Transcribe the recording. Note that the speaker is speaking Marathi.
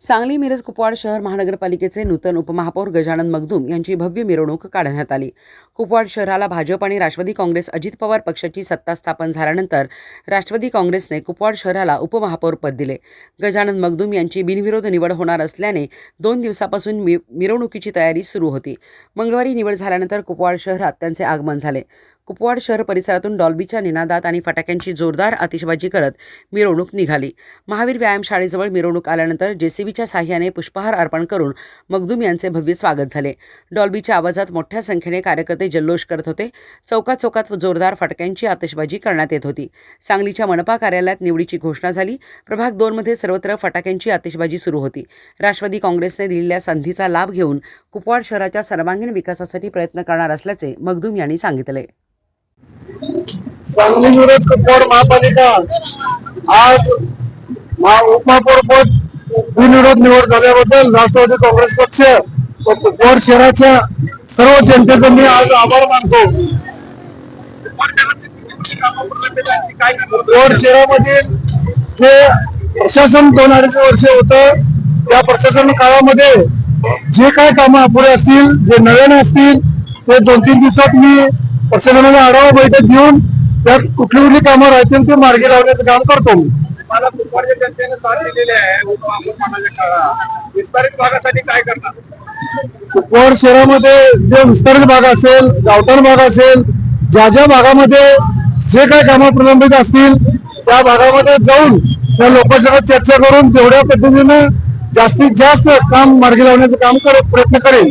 सांगली मिरज कुपवाड शहर महानगरपालिकेचे नूतन उपमहापौर गजानन मगदूम यांची भव्य मिरवणूक काढण्यात आली. कुपवाड शहराला भाजप आणि राष्ट्रवादी काँग्रेस अजित पवार पक्षाची सत्ता स्थापन झाल्यानंतर राष्ट्रवादी काँग्रेसने कुपवाड शहराला उपमहापौर पद दिले. गजानन मगदूम यांची बिनविरोध निवड होणार असल्याने दोन दिवसापासून मि मिरवणुकीची तयारी सुरू होती. मंगळवारी निवड झाल्यानंतर कुपवाड शहरात त्यांचे आगमन झाले. कुपवाड शहर परिसरातून डॉल्बीच्या निनादात आणि फटाक्यांची जोरदार आतिषबाजी करत मिरवणूक निघाली. महावीर व्यायामशाळेजवळ मिरवणूक आल्यानंतर जेसीबीच्या साह्याने पुष्पहार अर्पण करून मगदूम यांचे भव्य स्वागत झाले. डॉल्बीच्या आवाजात मोठ्या संख्येने कार्यकर्ते जल्लोष करत होते. चौकात चौकात जोरदार फटक्यांची आतिषबाजी करण्यात येत होती. सांगलीच्या मनपा कार्यालयात निवडीची घोषणा झाली. प्रभाग दोनमध्ये सर्वत्र फटाक्यांची आतिषबाजी सुरू होती. राष्ट्रवादी काँग्रेसने दिलेल्या संधीचा लाभ घेऊन कुपवाड शहराच्या सर्वांगीण विकासासाठी प्रयत्न करणार असल्याचे मगदूम यांनी सांगितले. सांगली मिरज कुपवाड महापालिका आज उपमहापौर पद बिनविरोध निवड झाल्याबद्दल राष्ट्रवादी काँग्रेस पक्ष व कुपवाड शहराच्या सर्व जनतेचा मी आज आभार मानतो. कुपवाड शहरामधील जे प्रशासन दोन अडीच वर्ष होतं त्या प्रशासन काळामध्ये जे काय कामं अपुरे असतील जे नव्याने असतील ते दोन तीन दिवसात मी प्रशासनाला आढावा बैठक घेऊन त्यात कुठली कुठली कामं राहतील ते मार्गी लावण्याचं काम करतो मी. मला कुपवाडच्या जनतेने साथ दिलेली आहे काळात विस्तारित भागासाठी काय करणार? कुपवाड शहरामध्ये जे विस्तारित भाग असेल गावठाण भाग असेल ज्या ज्या भागामध्ये जे काय कामं प्रलंबित असतील त्या भागामध्ये जाऊन त्या लोकांसोबत चर्चा करून तेवढ्या पद्धतीनं जास्तीत जास्त काम मार्गी लावण्याचं काम करत प्रयत्न करेल